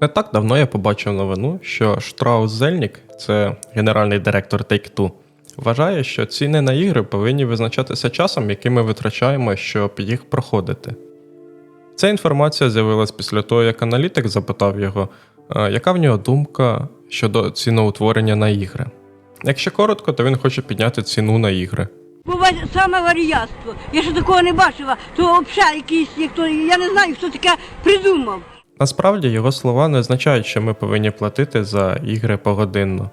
Не так давно я побачив новину, що Штраус Зельнік, це генеральний директор Take-Two, вважає, що ціни на ігри повинні визначатися часом, який ми витрачаємо, щоб їх проходити. Ця інформація з'явилась після того, як аналітик запитав його, яка в нього думка щодо ціноутворення на ігри. Якщо коротко, то він хоче підняти ціну на ігри. Буває саме варіятство. Я ще такого не бачила, то взагалі якийсь, як то, я не знаю, хто таке придумав. Насправді його слова не означають, що ми повинні платити за ігри погодинно.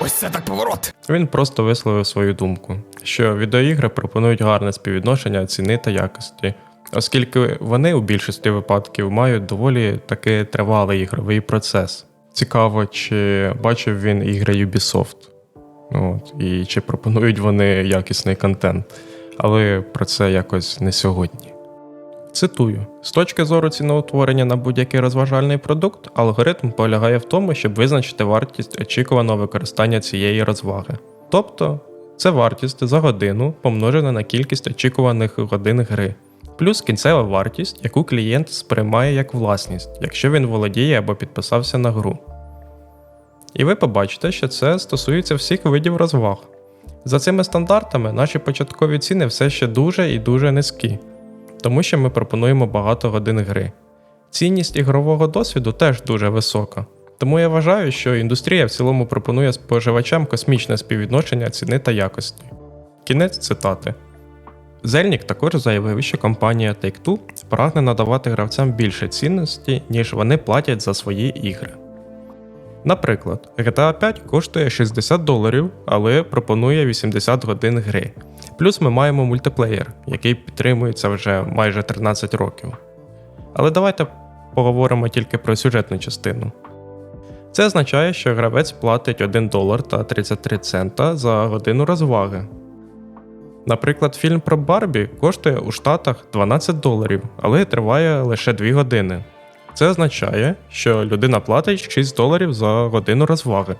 Ось це так поворот. Він просто висловив свою думку, що відеоігри пропонують гарне співвідношення ціни та якості, оскільки вони у більшості випадків мають доволі таки тривалий ігровий процес. Цікаво, чи бачив він ігри Ubisoft, От, і чи пропонують вони якісний контент. Але про це якось не сьогодні. Цитую: з точки зору ціноутворення на будь-який розважальний продукт, алгоритм полягає в тому, щоб визначити вартість очікуваного використання цієї розваги. Тобто, це вартість за годину помножена на кількість очікуваних годин гри, плюс кінцева вартість, яку клієнт сприймає як власність, якщо він володіє або підписався на гру. І ви побачите, що це стосується всіх видів розваг. За цими стандартами наші початкові ціни все ще дуже і дуже низькі тому що ми пропонуємо багато годин гри. Цінність ігрового досвіду теж дуже висока. Тому я вважаю, що індустрія в цілому пропонує споживачам космічне співвідношення ціни та якості. Кінець цитати. Зельнік також заявив, що компанія Take-Two прагне надавати гравцям більше цінності, ніж вони платять за свої ігри. Наприклад, GTA 5 коштує 60 доларів, але пропонує 80 годин гри. Плюс ми маємо мультиплеєр, який підтримується вже майже 13 років. Але давайте поговоримо тільки про сюжетну частину. Це означає, що гравець платить 1 долар та 33 цента за годину розваги. Наприклад, фільм про Барбі коштує у Штатах 12 доларів, але триває лише 2 години. Це означає, що людина платить 6 доларів за годину розваги.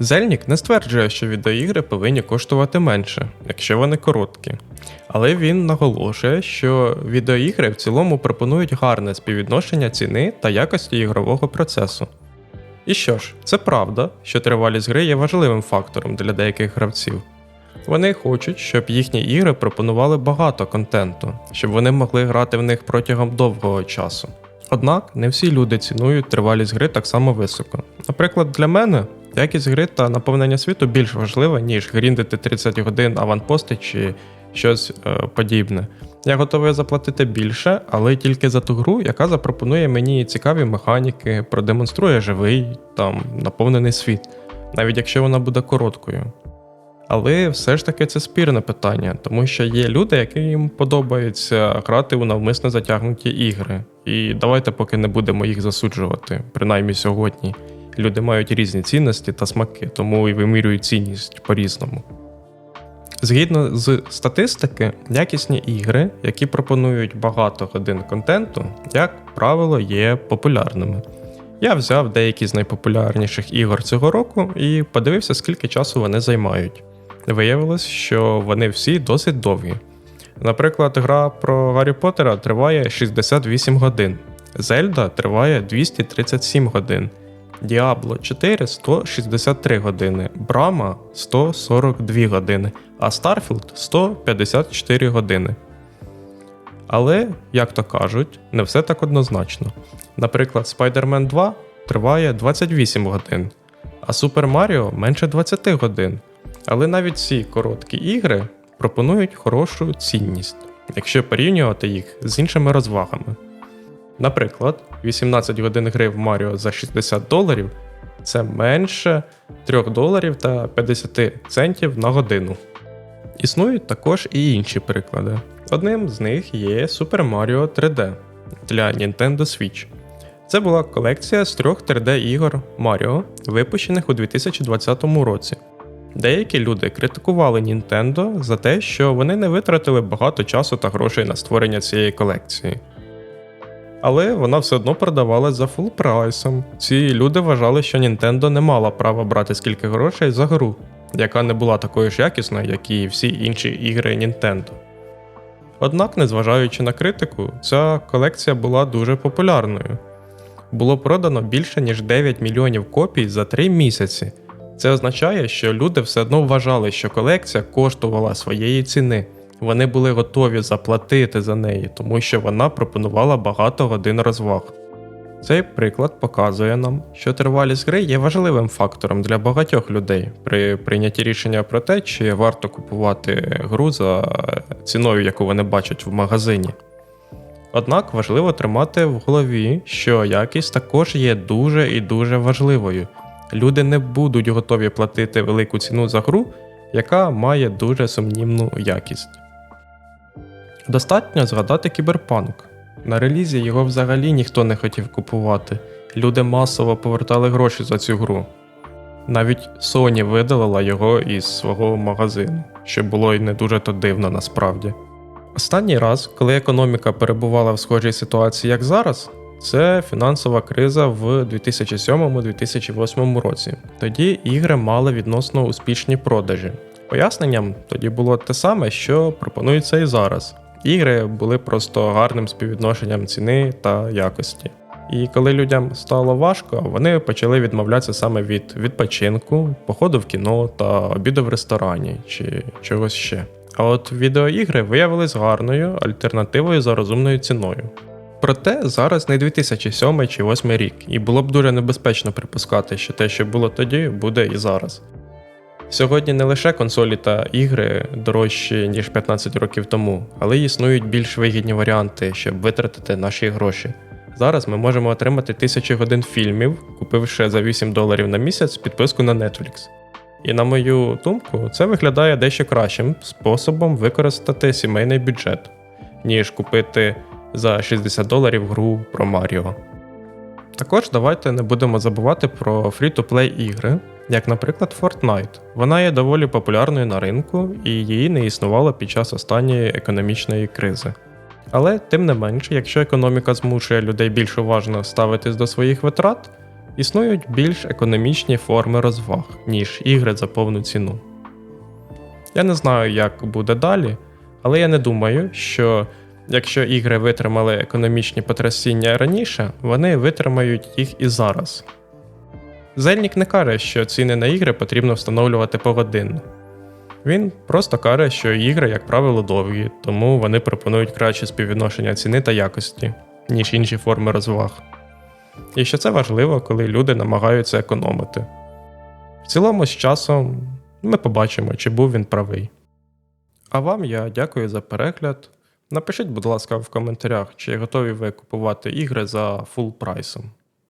Зельнік не стверджує, що відеоігри повинні коштувати менше, якщо вони короткі. Але він наголошує, що відеоігри в цілому пропонують гарне співвідношення ціни та якості ігрового процесу. І що ж, це правда, що тривалість гри є важливим фактором для деяких гравців. Вони хочуть, щоб їхні ігри пропонували багато контенту, щоб вони могли грати в них протягом довгого часу. Однак не всі люди цінують тривалість гри так само високо. Наприклад, для мене якість гри та наповнення світу більш важлива, ніж гріндити 30 годин аванпости чи щось е, подібне. Я готовий заплатити більше, але тільки за ту гру, яка запропонує мені цікаві механіки, продемонструє живий там наповнений світ, навіть якщо вона буде короткою. Але все ж таки це спірне питання, тому що є люди, яким подобається грати у навмисно затягнуті ігри. І давайте поки не будемо їх засуджувати, принаймні сьогодні. Люди мають різні цінності та смаки, тому і вимірюють цінність по-різному. Згідно з статистики, якісні ігри, які пропонують багато годин контенту, як правило, є популярними. Я взяв деякі з найпопулярніших ігор цього року і подивився, скільки часу вони займають. Виявилось, що вони всі досить довгі. Наприклад, гра про Гаррі Поттера триває 68 годин, Зельда триває 237 годин, Diablo 4 163 години, Брама 142 години, а Starfield 154 години. Але, як то кажуть, не все так однозначно. Наприклад, Spider-Man 2 триває 28 годин, а Super Mario менше 20 годин. Але навіть ці короткі ігри пропонують хорошу цінність, якщо порівнювати їх з іншими розвагами. Наприклад, 18 годин гри в Mario за 60 доларів це менше 3 доларів та 50 центів на годину. Існують також і інші приклади. Одним з них є Super Mario 3D для Nintendo Switch. Це була колекція з трьох 3D-ігор Mario, випущених у 2020 році. Деякі люди критикували Nintendo за те, що вони не витратили багато часу та грошей на створення цієї колекції. Але вона все одно продавалась за фул прайсом. Ці люди вважали, що Nintendo не мала права брати скільки грошей за гру, яка не була такою ж якісною, як і всі інші ігри Nintendo. Однак, незважаючи на критику, ця колекція була дуже популярною. було продано більше ніж 9 мільйонів копій за 3 місяці. Це означає, що люди все одно вважали, що колекція коштувала своєї ціни. Вони були готові заплатити за неї, тому що вона пропонувала багато годин розваг. Цей приклад показує нам, що тривалість гри є важливим фактором для багатьох людей при прийнятті рішення про те, чи варто купувати гру за ціною, яку вони бачать в магазині. Однак важливо тримати в голові, що якість також є дуже і дуже важливою. Люди не будуть готові платити велику ціну за гру, яка має дуже сумнівну якість. Достатньо згадати кіберпанк. На релізі його взагалі ніхто не хотів купувати. Люди масово повертали гроші за цю гру. Навіть Sony видалила його із свого магазину, що було й не дуже то дивно насправді. Останній раз, коли економіка перебувала в схожій ситуації, як зараз, це фінансова криза в 2007-2008 році. Тоді ігри мали відносно успішні продажі. Поясненням тоді було те саме, що пропонується і зараз. Ігри були просто гарним співвідношенням ціни та якості. І коли людям стало важко, вони почали відмовлятися саме від відпочинку, походу в кіно та обіду в ресторані чи чогось ще. А от відеоігри виявились гарною альтернативою за розумною ціною. Проте зараз не 2007 чи 2008 рік, і було б дуже небезпечно припускати, що те, що було тоді, буде і зараз. Сьогодні не лише консолі та ігри дорожчі, ніж 15 років тому, але існують більш вигідні варіанти, щоб витратити наші гроші. Зараз ми можемо отримати тисячі годин фільмів, купивши за 8 доларів на місяць підписку на Netflix. І на мою думку, це виглядає дещо кращим способом використати сімейний бюджет, ніж купити за 60 доларів гру про Маріо. Також давайте не будемо забувати про фрі-то-плей ігри, як, наприклад, Fortnite. Вона є доволі популярною на ринку і її не існувало під час останньої економічної кризи. Але тим не менше, якщо економіка змушує людей більш уважно ставитись до своїх витрат, існують більш економічні форми розваг, ніж ігри за повну ціну. Я не знаю, як буде далі, але я не думаю, що якщо ігри витримали економічні потрясіння раніше, вони витримають їх і зараз. Зельнік не каже, що ціни на ігри потрібно встановлювати погодинно. Він просто каже, що ігри, як правило, довгі, тому вони пропонують краще співвідношення ціни та якості, ніж інші форми розваг. І що це важливо, коли люди намагаються економити. В цілому, з часом ми побачимо, чи був він правий. А вам я дякую за перегляд. Напишіть, будь ласка, в коментарях, чи готові ви купувати ігри за фул прайсом.